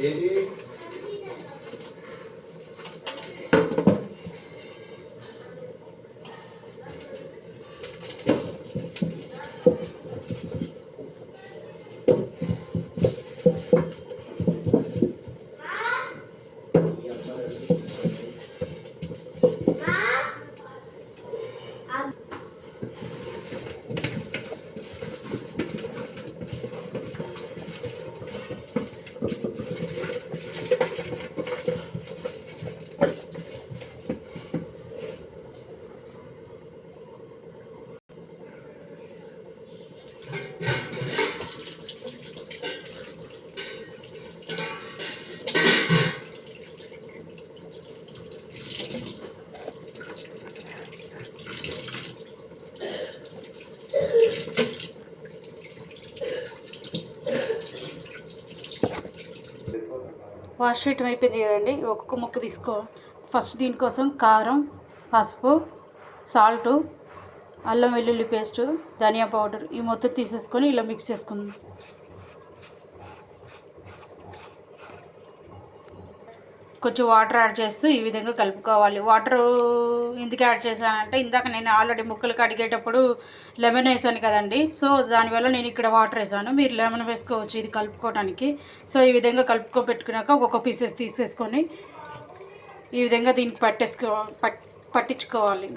Ele wash చేయటం అయిపోయింది కదండి. ఒక్కొక్క ముక్క తీసుకో. ఫస్ట్ దీనికోసం కారం పసుపు సాల్ట్ అల్లం వెల్లుల్లి పేస్ట్ ధనియా పౌడర్ ఈ మొత్తం తీసేసుకొని ఇలా మిక్స్ చేసుకుందాం. కొంచెం వాటర్ యాడ్ చేస్తూ ఈ విధంగా కలుపుకోవాలి. వాటర్ ఎందుకు యాడ్ చేశానంటే ఇందాక నేను ఆల్రెడీ ముక్కలు కడిగేటప్పుడు లెమన్ వేసాను కదండి. సో దానివల్ల నేను ఇక్కడ వాటర్ వేసాను. మీరు లెమన్ వేసుకోవచ్చు ఇది కలుపుకోవడానికి సో ఈ విధంగా కలుపుకో పెట్టుకున్నాక ఒక్కొక్క పీసెస్ తీసేసుకొని ఈ విధంగా దీనికి పట్టేసుకో పట్ పట్టించుకోవాలి.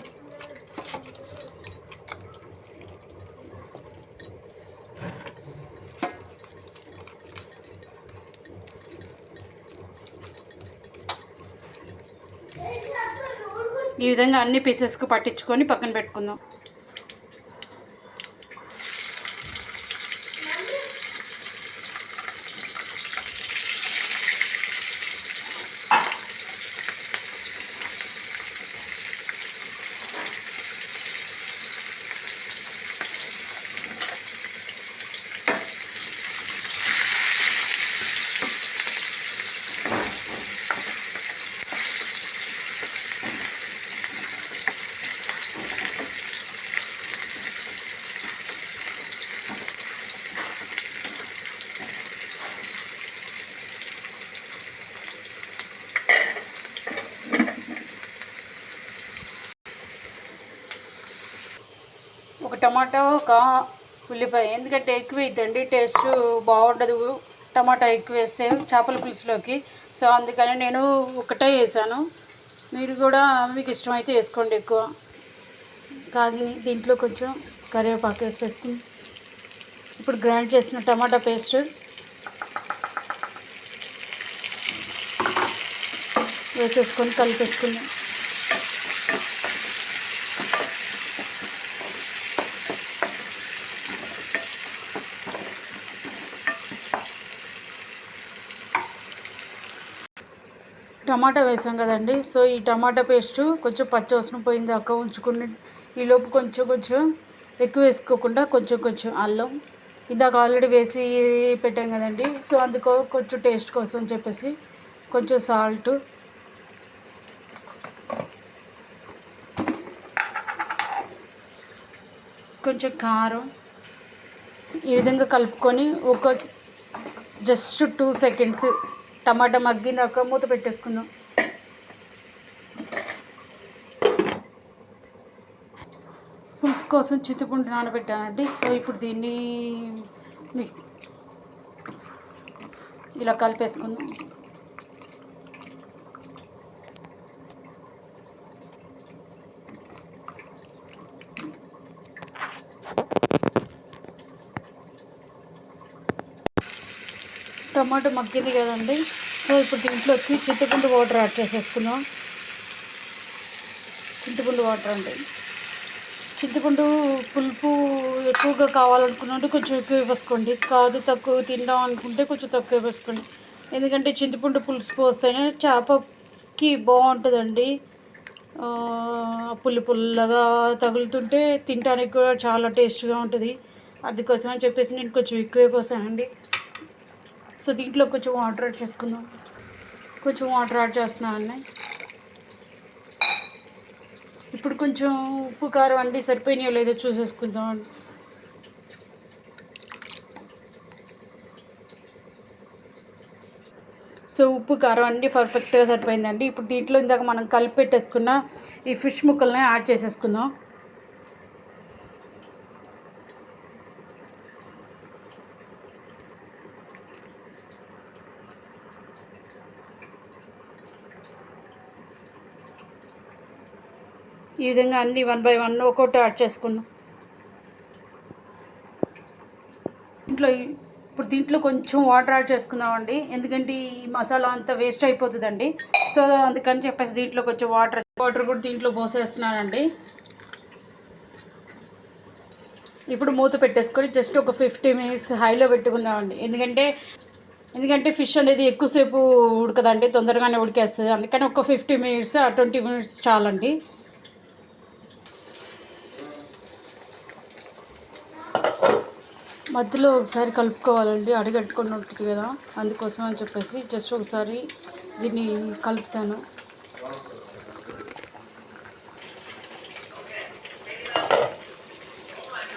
ఈ విధంగా అన్ని పీసెస్కి పట్టించుకొని పక్కన పెట్టుకుందాం. టమాటా ఒక ఉల్లిపాయ. ఎందుకంటే ఎక్కువ ఇద్దండి టేస్ట్ బాగుండదు టమాటా ఎక్కువ వేస్తే చేపల పులుసులోకి. సో అందుకని నేను ఒకటే వేసాను. మీరు కూడా మీకు ఇష్టమైతే వేసుకోండి ఎక్కువ. కాగి దీంట్లో కొంచెం కరివేపాకు వేసేసుకుని ఇప్పుడు గ్రైండ్ చేసిన టమాటా పేస్ట్ వేసేసుకొని కలిపేసుకుందాం టమాటా వేసాం కదండి. సో ఈ టమాటా పేస్ట్ కొంచెం పచ్చివాసన పోయింది అక్క ఉంచుకుని ఈలోపు కొంచెం కొంచెం ఎక్కువ వేసుకోకుండా కొంచెం కొంచెం అల్లం ఇందాక ఆల్రెడీ వేసి పెట్టాం కదండి. సో అందుకో కొంచెం టేస్ట్ కోసం చెప్పేసి కొంచెం సాల్ట్ కొంచెం కారం ఈ విధంగా కలుపుకొని ఒక జస్ట్ టూ సెకండ్స్ టమాటా మగ్గినాక మూత పెట్టేసుకుందాం. పులుసు కోసం చింతపండు నానబెట్టానండి. సో ఇప్పుడు దీన్ని మిక్స్ ఇలా కలిపేసుకుందాం. టమాటో మగ్గింది కదండి. సో ఇప్పుడు దీంట్లోకి చింతపండు వాటర్ యాడ్ చేసేసుకుందాం. చింతపండు వాటర్ అండి. చింతపండు పులుపు ఎక్కువగా కావాలనుకున్నట్టు కొంచెం ఎక్కువ వేసుకోండి. కాదు తక్కువ తిందాం అనుకుంటే కొంచెం తక్కువ వేసుకోండి. ఎందుకంటే చింతపండు పులుసు పోస్తేనే చేపకి బాగుంటుందండి. పుల్లి పుల్లగా తగులుతుంటే తినడానికి కూడా చాలా టేస్ట్గా ఉంటుంది. అందుకోసం అని చెప్పేసి నేను కొంచెం ఎక్కువే పోసానండి. సో దీంట్లో కొంచెం వాటర్ యాడ్ చేసుకుందాం. కొంచెం వాటర్ యాడ్ చేస్తున్నామండి ఇప్పుడు కొంచెం ఉప్పు కారం అన్నీ సరిపోయినాయో లేదో చూసేసుకుందాం సో ఉప్పు కారం అన్నీ పర్ఫెక్ట్గా సరిపోయిందండి. ఇప్పుడు దీంట్లో ఇందాక మనం కలిపి పెట్టేసుకున్న ఈ ఫిష్ ముక్కల్ని యాడ్ చేసేసుకుందాం. ఈ విధంగా అన్ని వన్ బై వన్ ఒక్కొక్కటి యాడ్ చేసుకున్నాం. ఇంట్లో ఇప్పుడు దీంట్లో కొంచెం వాటర్ యాడ్ చేసుకుందామండి. ఎందుకంటే ఈ మసాలా అంతా వేస్ట్ అయిపోతుందండి. సో అందుకని చెప్పేసి దీంట్లో కొంచెం వాటర్ వాటర్ కూడా దీంట్లో పోసేస్తున్నానండి. ఇప్పుడు మూత పెట్టేసుకొని జస్ట్ ఒక ఫిఫ్టీ మినిట్స్ హైలో పెట్టుకుందామండి. ఎందుకంటే ఎందుకంటే ఫిష్ అనేది ఎక్కువసేపు ఉడకదండి తొందరగానే ఉడికేస్తుంది. అందుకని ఒక ఫిఫ్టీ మినిట్స్ ట్వంటీ మినిట్స్ చాలండి. మధ్యలో ఒకసారి కలుపుకోవాలండి అడిగట్టుకుని ఉంటుంది కదా. అందుకోసం అని చెప్పేసి జస్ట్ ఒకసారి దీన్ని కలుపుతాను.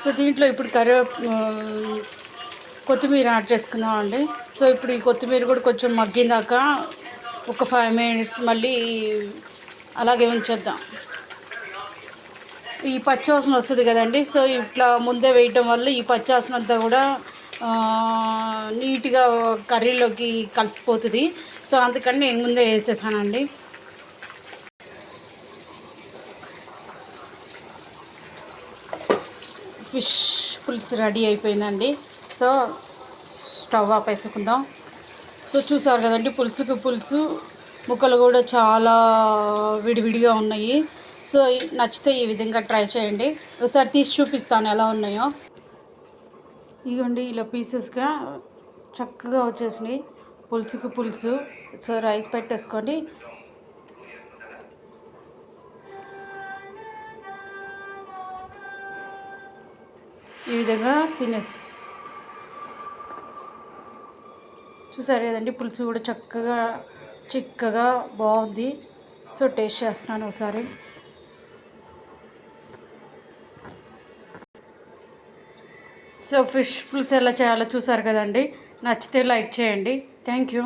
సో దీంట్లో ఇప్పుడు కరివే కొత్తిమీర యాడ్ చేసుకున్నామండి. సో ఇప్పుడు ఈ కొత్తిమీర కూడా కొంచెం మగ్గిందాక ఒక ఫైవ్ మినిట్స్ మళ్ళీ అలాగే ఉంచేద్దాం. ఈ పచ్చివాసన వస్తుంది కదండి. సో ఇట్లా ముందే వేయటం వల్ల ఈ పచ్చివాసన అంతా కూడా నీట్గా కర్రీలోకి కలిసిపోతుంది. సో అందుకని నేను ముందే వేసేసానండి. ఫిష్ పులుసు రెడీ అయిపోయిందండి. సో స్టవ్ ఆపేసుకుందాం. సో చూసారు కదండి పులుసుకు పులుసు ముక్కలు కూడా చాలా విడివిడిగా ఉన్నాయి. సో నచ్చితే ఈ విధంగా ట్రై చేయండి. ఒకసారి తీసి చూపిస్తాను ఎలా ఉన్నాయో. ఇదిగోండి ఇలా పీసెస్గా చక్కగా వచ్చేసినాయి. పులుసుకు పులుసు. సో రైస్ పెట్టేసుకోండి. ఈ విధంగా తినేసి చూసారు కదండి పులుసు కూడా చక్కగా చిక్కగా బాగుంది. సో టేస్ట్ చేస్తున్నాను ఒకసారి. సో ఫిష్ పులుసు ఎలా చేయాలో చూసారు కదండి. నచ్చితే లైక్ చేయండి. Thank you.